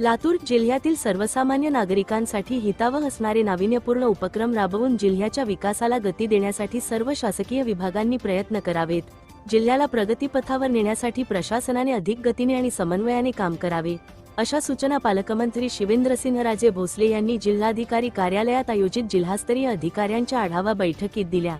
लातूर जिल्ह्यातील सर्वसामान्य नागरिकांसाठी हितावह असणारे नाविन्यपूर्ण उपक्रम राबवून जिल्ह्याच्या विकासाला गती देण्यासाठी सर्व शासकीय विभागांनी प्रयत्न करावेत. जिल्ह्याला प्रगतीपथावर नेण्यासाठी प्रशासनाने अधिक गतीने आणि समन्वयाने काम करावे. अशा सूचना पालकमंत्री शिवेंद्रसिंहराजे भोसले यांनी जिल्हाधिकारी कार्यालयात आयोजित जिल्हास्तरीय अधिकाऱ्यांच्या आढावा बैठकीत दिल्या.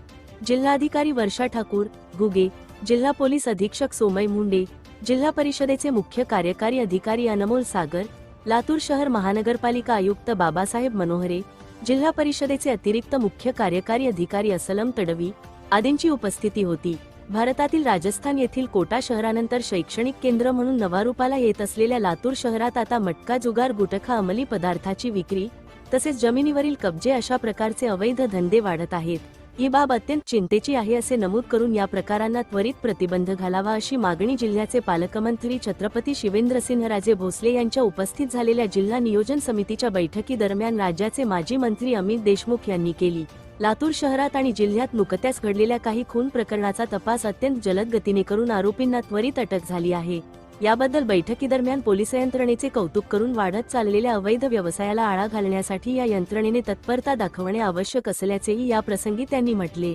जिल्हाधिकारी वर्षा ठाकूर घुगे जिल्हा पोलीस अधीक्षक सोमय मुंडे जिल्हा परिषदेचे मुख्य कार्यकारी अधिकारी अनमोल सागर लातूर शहर महानगरपालिका आयुक्त बाबासाहेब मनोहरे जिल्हा परिषदेचे अतिरिक्त मुख्य कार्यकारी अधिकारी असलम तडवी आदींची उपस्थिती होती. भारतातील राजस्थान येथील कोटा शहरानंतर शैक्षणिक केंद्र म्हणून नवा रूपाला येत असलेल्या लातूर शहरात आता मटका जुगार गुटखा अंमली पदार्थाची विक्री तसेच जमिनीवरील कब्जे अशा प्रकारचे अवैध धंदे वाढत आहेत. ही बाब अत्यंत चिंतेची आहे असे नमूद करून या प्रकारांना त्वरित प्रतिबंध घालावा अशी मागणी जिल्ह्याचे पालकमंत्री छत्रपती शिवेंद्रसिंहराजे भोसले यांच्या उपस्थित झालेल्या जिल्हा नियोजन समितीच्या बैठकीदरम्यान राज्याचे माजी मंत्री अमित देशमुख यांनी केली. लातूर शहरात आणि जिल्ह्यात नुकत्याच घडलेल्या काही खून प्रकरणाचा तपास अत्यंत जलद गतीने करून आरोपींना त्वरित अटक झाली आहे. याबद्दल बैठकीदरम्यान पोलीस यंत्रणेचे कौतुक करून वाढत चाललेल्या अवैध व्यवसायाला आळा घालण्यासाठी या यंत्रणेने तत्परता दाखवणे आवश्यक असल्याचेही या प्रसंगी त्यांनी म्हटले.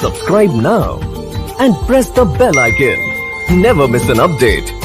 Subscribe now and press the bell icon never miss an update